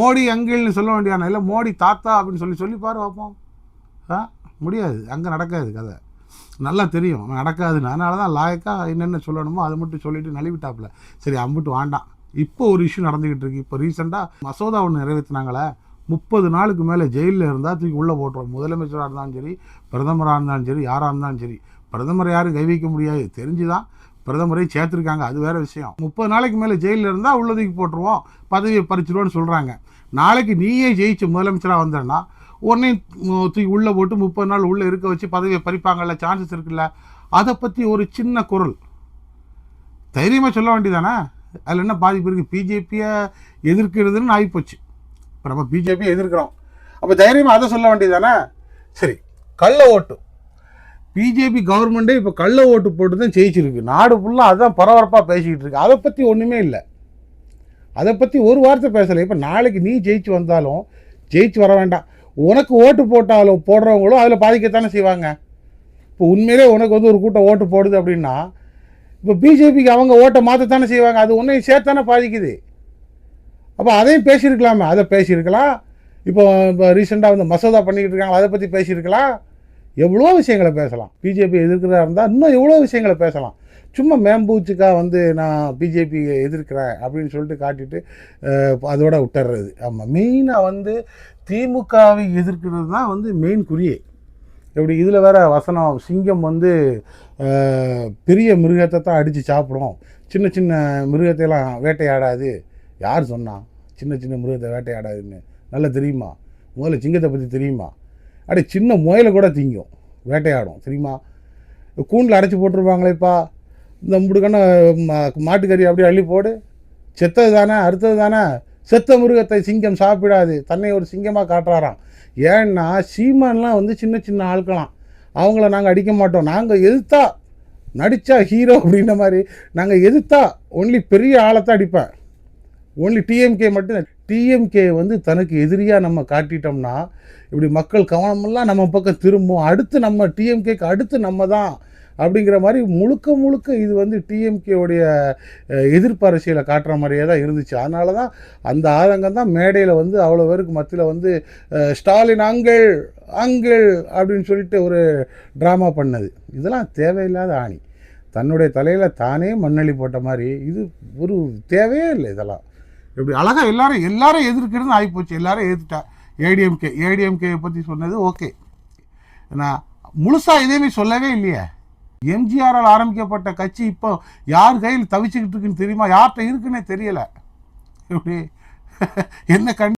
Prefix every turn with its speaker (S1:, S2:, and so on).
S1: மோடி அங்கிள்னு சொல்ல வேண்டியான இல்லை மோடி தாத்தா அப்படின்னு சொல்லி சொல்லி பாரு பார்ப்போம் ஆ முடியாது. அங்கே நடக்காது கதை. நல்லா தெரியும். நடக்காதுன்னு. அதனால தான் லாயக்காக என்னென்ன சொல்லணுமோ அதை மட்டும் சொல்லிவிட்டு நழுவிட்டாப்புல. சரி அம்பிட்டு வேண்டாம். இப்போ ஒரு இஷ்யூ நடந்துக்கிட்டு இருக்கு. இப்போ ரீசெண்டாக மசோதா ஒன்று நிறைவேற்றினாங்களே முப்பது நாளுக்கு மேலே ஜெயிலில் இருந்தால் தூக்கி உள்ளே போட்டுரும். முதலமைச்சராக இருந்தாலும் சரி பிரதமராக இருந்தாலும் சரி யாராக இருந்தாலும் சரி. பிரதமர் யாரும் கை வைக்க முடியாது. தெரிஞ்சு தான் பிரதமரையும் சேர்த்துருக்காங்க. அது வேற விஷயம். முப்பது நாளைக்கு மேலே ஜெயிலில் இருந்தால் உள்ளதுக்கு போட்டுருவோம். பதவியை பறிச்சிடுவோன்னு சொல்கிறாங்க நாளைக்கு நீயே ஜெயிச்சு முதலமைச்சராக வந்தேன்னா உடனே தூக்கி உள்ளே போட்டு முப்பது நாள் உள்ளே இருக்க வச்சு பதவியை பறிப்பாங்கல்ல சான்சஸ் இருக்குல்ல. அதை பற்றி ஒரு சின்ன குரல். தைரியமாக சொல்ல வேண்டியதானே அதில் என்ன பாதிப்பு இருக்குது பிஜேபியை எதிர்க்கிறதுன்னு ஆகிப்போச்சு இப்போ நம்ம பிஜேபியை எதிர்க்கிறோம். அப்போ தைரியமாக அதை சொல்ல வேண்டியதானே சரி கள்ள ஓட்டு. பிஜேபி கவர்மெண்ட்டே இப்போ கள்ள ஓட்டு போட்டு தான் ஜெயிச்சிருக்கு. நாடு ஃபுல்லாக அதுதான் பரபரப்பாக பேசிக்கிட்டு இருக்கு. அதை பற்றி ஒன்றுமே இல்லை. அதை பற்றி ஒரு வார்த்தை பேசலை. இப்போ நாளைக்கு நீ ஜெயிச்சு வந்தாலும் ஜெயிச்சு வர வேண்டாம். உனக்கு ஓட்டு போட்டாலும் போடுறவங்களும் அதில் பாதிக்கத்தானே செய்வாங்க. இப்போ உண்மையிலே உனக்கு வந்து ஒரு கூட்டம் ஓட்டு போடுது அப்படின்னா இப்போ பிஜேபிக்கு அவங்க ஓட்டை மாற்றத்தானே செய்வாங்க. அது உன்னையும் சேர்த்தானே பாதிக்குது. அப்போ அதையும் பேசியிருக்கலாமே. அதை பேசியிருக்கலாம். இப்போ இப்போ ரீசெண்டாக வந்து மசோதா பண்ணிக்கிட்டு இருக்காங்க. அதை பற்றி பேசியிருக்கலாம். எவ்வளோ விஷயங்களை பேசலாம். பிஜேபி எதிர்க்கிறதா இருந்தால் இன்னும் எவ்வளோ விஷயங்களை பேசலாம். சும்மா மேம்பூச்சுக்காக வந்து நான் பிஜேபி எதிர்க்கிறேன் அப்படின்னு சொல்லிட்டு காட்டிட்டு அதோட விட்டுறது. ஆமாம் மெயினாக வந்து திமுகவை எதிர்க்கிறது தான் வந்து மெயின் குறியே. எப்படி இதில் வேற வசனம் சிங்கம் வந்து பெரிய மிருகத்தை தான் அடித்து சாப்பிடும். சின்ன சின்ன மிருகத்தையெல்லாம் வேட்டையாடாது. யார் சொன்னான் சின்ன சின்ன மிருகத்தை வேட்டையாடாதுன்னு. நல்லா தெரியுமா? முதல்ல சிங்கத்தை பற்றி தெரியுமா? அப்படியே சின்ன முயலை கூட திங்கும். வேட்டையாடும் தெரியுமா? கூண்டில் அடைச்சி போட்டிருப்பாங்களேப்பா இந்த முடுக்கான மாட்டுக்கறி அப்படியே அள்ளி போடு. செத்தது தானே அறுத்தது தானே? செத்த மிருகத்தை சிங்கம் சாப்பிடாது. தன்னை ஒரு சிங்கமாக காட்டுறாராம். ஏன்னா சீமான்லாம் வந்து சின்ன சின்ன ஆட்களாம் அவங்கள நாங்கள் அடிக்க மாட்டோம். நாங்கள் எதிர்த்தா நடித்தா ஹீரோ அப்படின்ற மாதிரி நாங்கள் எதிர்த்தா ஒன்லி பெரிய ஆளைத்தான் அடிப்பேன். ஒன்லி டிஎம்கே மட்டும் டிஎம்கே வந்து தனக்கு எதிரியாக நம்ம காட்டிட்டோம்னா இப்படி மக்கள் கவனமெல்லாம் நம்ம பக்கம் திரும்பும். அடுத்து நம்ம டிஎம்கேக்கு அடுத்து நம்ம தான் அப்படிங்கிற மாதிரி முழுக்க முழுக்க இது வந்து டிஎம்கேவுடைய எதிர்ப்பு அரசியலை காட்டுற மாதிரியே தான் இருந்துச்சு. அதனால தான் அந்த ஆதங்கம் தான் மேடையில் வந்து அவ்வளோ பேருக்கு மத்தியில் வந்து ஸ்டாலின் அங்கிள் அங்கிள் அப்படின்னு சொல்லிட்டு ஒரு ட்ராமா பண்ணது. இதெல்லாம் தேவையில்லாத ஆணி. தன்னுடைய தலையில் தானே மண்ணளி போட்ட மாதிரி இது ஒரு தேவையே இல்லை இதெல்லாம். எப்படி? அழகாக எல்லாரும் எல்லாரும் எதிர்க்கிறதுன்னு ஆகிப்போச்சு. எல்லாரும் எதிர்த்தா ஏடிஎம்கே ஏடிஎம்கே பற்றி சொன்னது ஓகே. நான் முழுசாக எதையுமே சொல்லவே இல்லையே. எம்ஜிஆரால் ஆரம்பிக்கப்பட்ட கட்சி இப்போ யார் கையில் தவிச்சுக்கிட்டு இருக்குன்னு தெரியுமா? யார்கிட்ட இருக்குன்னே தெரியலை. எப்படி? என்ன கண்